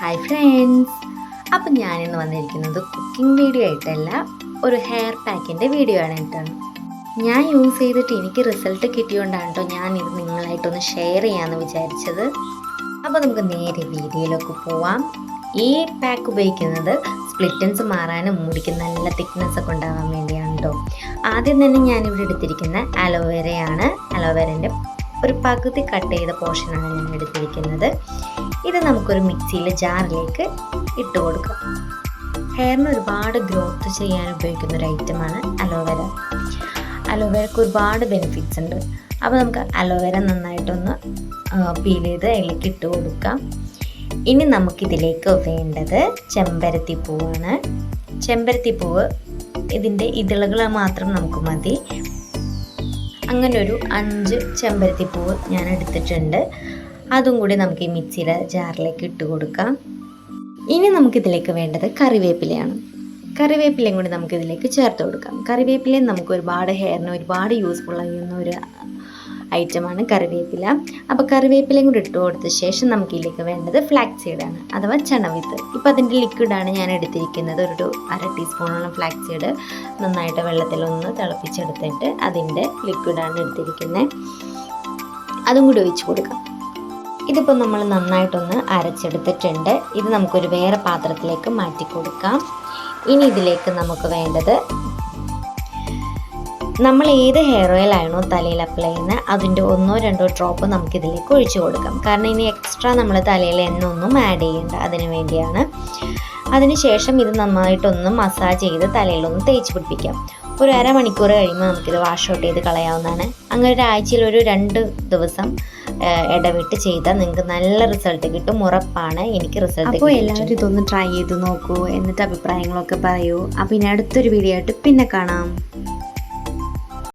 Hi friends അപ്പം ഞാനിന്ന് വന്നിരിക്കുന്നത് കുക്കിംഗ് വീഡിയോ ആയിട്ടല്ല ഒരു ഹെയർ പാക്കിന്റെ വീഡിയോ ആണ് കേട്ടോ. ഞാൻ യൂസ് ചെയ്തിട്ട് എനിക്ക് റിസൾട്ട് കിട്ടിയോണ്ടാണ് കേട്ടോ ഞാനിത് നിങ്ങളായിട്ടൊന്ന് ഷെയർ ചെയ്യാമെന്ന് വിചാരിച്ചത്. അപ്പോൾ നമുക്ക് നേരെ വീഡിയോയിലൊക്കെ പോവാം. ഈ പാക്ക് ഉപയോഗിക്കുന്നത് സ്പ്ലിറ്റൻസ് മാറാനും മുടിക്ക് നല്ല തിക്നെസ് ഒക്കെ ഉണ്ടാകാൻ വേണ്ടിയാണ് കേട്ടോ ആദ്യം തന്നെ ഞാനിവിടെ എടുത്തിരിക്കുന്ന അലോവേരയാണ് അലോവേരന്റെ ഒരു പകുതി കട്ട് ചെയ്ത പോർഷനാണ് ഞാൻ എടുത്തിരിക്കുന്നത്. ഇത് നമുക്കൊരു മിക്സിയിൽ ജാറിലേക്ക് ഇട്ട് കൊടുക്കാം. ഹെയറിന് ഒരുപാട് ഗ്രോത്ത് ചെയ്യാൻ ഉപയോഗിക്കുന്ന ഒരു ഐറ്റമാണ് അലോവേര അലോവേരക്ക് ഒരുപാട് ബെനിഫിറ്റ്സ് ഉണ്ട്. അപ്പോൾ നമുക്ക് അലോവേര നന്നായിട്ടൊന്ന് പീൽ ചെയ്ത് അതിലേക്ക് ഇട്ട് കൊടുക്കാം. ഇനി നമുക്കിതിലേക്ക് വേണ്ടത് ചെമ്പരത്തി പൂവാണ്. ചെമ്പരത്തി പൂവ് ഇതിന്റെ ഇതളുകൾ മാത്രം നമുക്ക് മതി. അങ്ങനെ ഒരു അഞ്ച് ചെമ്പരത്തി പൂവ് ഞാൻ എടുത്തിട്ടുണ്ട്. അതും കൂടി നമുക്ക് ഈ മിക്സിയുടെ ജാറിലേക്ക് ഇട്ട് കൊടുക്കാം. ഇനി നമുക്കിതിലേക്ക് വേണ്ടത് കറിവേപ്പിലയാണ്. കറിവേപ്പിലയും കൂടി നമുക്കിതിലേക്ക് ചേർത്ത് കൊടുക്കാം. കറിവേപ്പിലയും നമുക്ക് ഒരുപാട് ഹെയറിന് ഒരുപാട് യൂസ്ഫുൾ ആകുന്ന ഒരു ഐറ്റമാണ് കറിവേപ്പില. അപ്പോൾ കറിവേപ്പിലയും കൂടി ഇട്ട് കൊടുത്ത ശേഷം നമുക്ക് ഇതിലേക്ക് വേണ്ടത് ഫ്ലാക്സ് സീഡാണ് അഥവാ ചണവിത്ത്. ഇപ്പോൾ അതിന്റെ ലിക്വിഡാണ് ഞാൻ എടുത്തിരിക്കുന്നത്. ഒരു അര ടീസ്പൂണോളം ഫ്ലാക്സ് സീഡ് നന്നായിട്ട് വെള്ളത്തിലൊന്ന് തിളപ്പിച്ചെടുത്തിട്ട് അതിന്റെ ലിക്വിഡാണ് എടുത്തിരിക്കുന്നത് അതും കൂടി ഒഴിച്ച് കൊടുക്കാം. ഇതിപ്പോൾ നമ്മൾ നന്നായിട്ടൊന്ന് അരച്ചെടുത്തിട്ടുണ്ട്. ഇത് നമുക്കൊരു വേറെ പാത്രത്തിലേക്ക് മാറ്റി കൊടുക്കാം. ഇനി ഇതിലേക്ക് നമുക്ക് വേണ്ടത് നമ്മൾ ഏത് ഹെയർ ഓയിൽ ആണോ തലയിൽ അപ്ലൈ ചെയ്യുന്നത് അതിന്റെ ഒന്നോ രണ്ടോ ഡ്രോപ്പ് നമുക്ക് ഇതിലേക്ക് ഒഴിച്ചു കൊടുക്കാം. കാരണം ഇനി എക്സ്ട്രാ നമ്മൾ തലയിൽ എണ്ണ ഒന്നും ആഡ് ചെയ്യേണ്ട അതിന് വേണ്ടിയാണ്. അതിനുശേഷം ഇത് നന്നായിട്ടൊന്ന് മസാജ് ചെയ്ത് തലയിലൊന്ന് തേച്ച് പിടിപ്പിക്കാം. ഒരു അരമണിക്കൂർ കഴിയുമ്പോൾ നമുക്കിത് വാഷ് ഔട്ട് ചെയ്ത് കളയാവുന്നതാണ്. അങ്ങനെ ഒരാഴ്ചയിൽ ഒരു രണ്ട് ദിവസം ഇടവിട്ട് ചെയ്താൽ നിങ്ങൾക്ക് നല്ല റിസൾട്ട് കിട്ടും. ഉറപ്പാണ് എനിക്ക് റിസൾട്ട് അപ്പോൾ എല്ലാവരും ഇതൊന്ന് ട്രൈ ചെയ്ത് നോക്കൂ. എന്നിട്ട് അഭിപ്രായങ്ങളൊക്കെ പറയൂ. അപ്പോൾ ഇനി അടുത്തൊരു വീഡിയോ ആയിട്ട് പിന്നെ കാണാം.